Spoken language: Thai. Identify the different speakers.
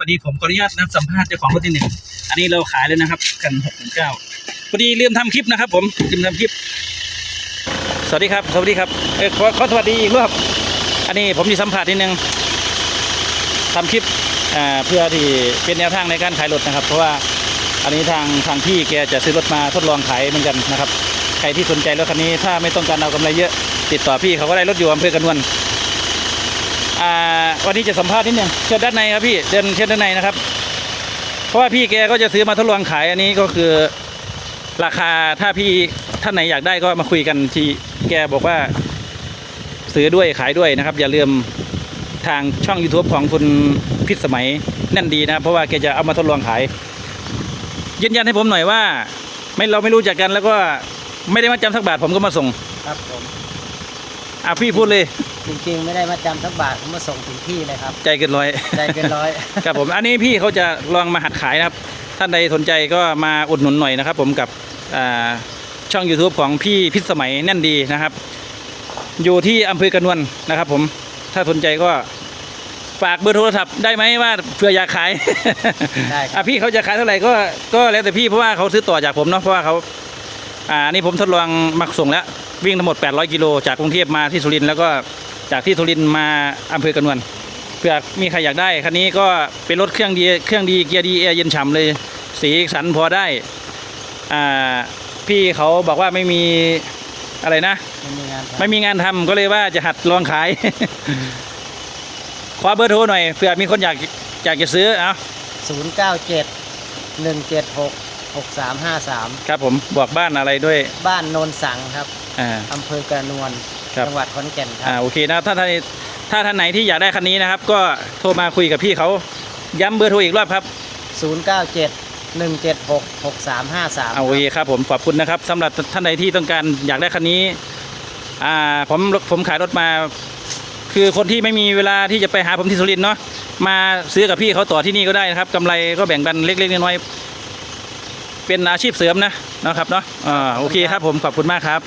Speaker 1: พอดีผมขออนุญาตนะสัมภาษณ์เจ้าของรถที่หนึ่งอันนี้เราขายเลยนะครับ กันหกหนึ่งเก้าพอดีลืมทำคลิปนะครับ ผมลืมทำคลิป สวัสดีครับ สวัสดีครับเออขอขอสวัสดีอีกรอบอันนี้ผมมีสัมภาษณ์นิดนึงทำคลิปอ่าเพื่อที่เป็นแนวทางในการขายรถนะครับ เพราะว่าอันนี้ทางทางพี่แกจะซื้อรถมาทดลองขายเหมือนกันนะครับ ใครที่สนใจรถคันนี้ถ้าไม่ต้องการเอากำไรเยอะ ติดต่อพี่เขาก็ได้รถอยู่อำเภอกระนวล วันนี้จะสัมภาษณ์นิดนึงเชิญด้านในครับพี่เดินเชิญด้านในนะครับ เพราะว่าพี่แกก็จะซื้อมาทดลองขายอันนี้ก็คือราคาถ้าพี่ท่านไหนอยากได้ก็มาคุยกันที่แกบอกว่า ซื้อด้วยขายด้วยนะครับ อย่าลืมทางช่อง YouTube ของคุณพิษสมัยแน่นดีนะครับ เพราะว่าแกจะเอามาทดลองขาย ยืนยันให้ผมหน่อยว่า ไม่เราไม่รู้จักกันแล้วก็ไม่ได้มาจำสักบาทผมก็มาส่ง
Speaker 2: ครับผม
Speaker 1: อะพี่พูดเลย
Speaker 2: จริงๆไม่ได้มาจำสักบาทผมมาส่งถึงที่เลยครับ
Speaker 1: ใจเกินร้อย
Speaker 2: ได้เกินร้อย
Speaker 1: ครับผมอันนี้พี่เขาจะลองมาหัดขายนะครับ ท่านใดสนใจก็มาอุดหนุนหน่อยนะครับ ผมกับอ่าช่อง YouTube ของพี่พิษสมัยแน่นดีนะครับ อยู่ที่อำเภอกระนวลนะครับ ผมถ้าสนใจก็ฝากเบอร์โทรศัพท์ได้ไหมว่าเผื่ออยากขาย
Speaker 2: ได้ครับ
Speaker 1: อะพี่เขาจะขายเท่าไหร่ก็ก็แล้วแต่พี่เพราะว่าเขาซื้อต่อจากผมเนาะเพราะว่าเขาอ่านี่ผมทดลองมาส่งแล้ว วิ่งทั้งหมด 800 กิโลจากกรุงเทพมาที่สุรินทร์แล้วก็ จากที่สุรินทร์มาอำเภอกระนวลเผื่อมีใครอยากได้คันนี้ก็เป็นรถเครื่องดีเครื่องดีเกียร์ดีแอร์เย็นฉ่ำเลย สีสันพอได้อ่าพี่เขาบอกว่าไม่มีอะไรนะ
Speaker 2: ไม่มีงาน
Speaker 1: ไม่มีงานทำก็เลยว่าจะหัดลองขายขอเบอร์โทรหน่อยเผื่อมีคนอยากอยากจะซื้อเอา
Speaker 2: ศูนย์เก้าเจ็ดหนึ่งเจ็ดหกหกสามห้าสาม
Speaker 1: ครับผมบอกบ้านอะไรด้วย
Speaker 2: บ้านโนนสังครับ
Speaker 1: อ่า
Speaker 2: อำเภอกระนวล
Speaker 1: ครับ
Speaker 2: จังหวัดขอนแก่นค
Speaker 1: อ่า
Speaker 2: รับ
Speaker 1: โอเคนะถ้าท่านถ้าท่านไหนที่อยากได้คันนี้นะครับ ก็โทรมาคุยกับพี่เขาย้ำเบอร์โทรอีกรอบครับ
Speaker 2: ศูนย์เก้าเจ็ดหนึ่งเจ็ดหกหกสามห้าสาม
Speaker 1: เอาโอเคครับผมขอบคุณนะครับสำหรับท่านใดที่ต้องการอยากได้คันนี้อ่าผมผมขายรถมา คือคนที่ไม่มีเวลาที่จะไปหาผมที่สุรินทร์เนาะมาซื้อกับพี่เขาต่อที่นี่ก็ได้นะครับกำไรก็แบ่งกันเล็กๆน้อยๆเป็นอาชีพเสริมนะนะครับเนาะอ่าโอเคครับผมขอบคุณมากครับ